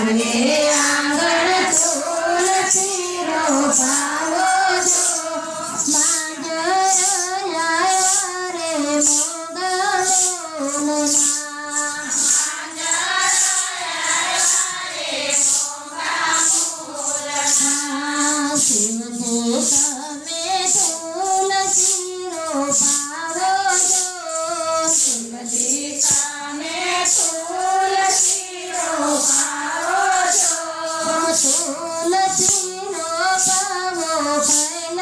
મને આંગણ તો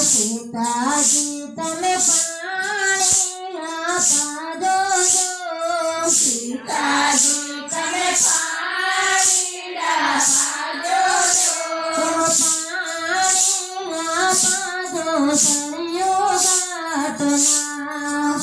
સીતાજી, તમે પાણી આપા દો સીતાજી તમે પાણી આપા દો પાણી આપા દો સરયો ગાતના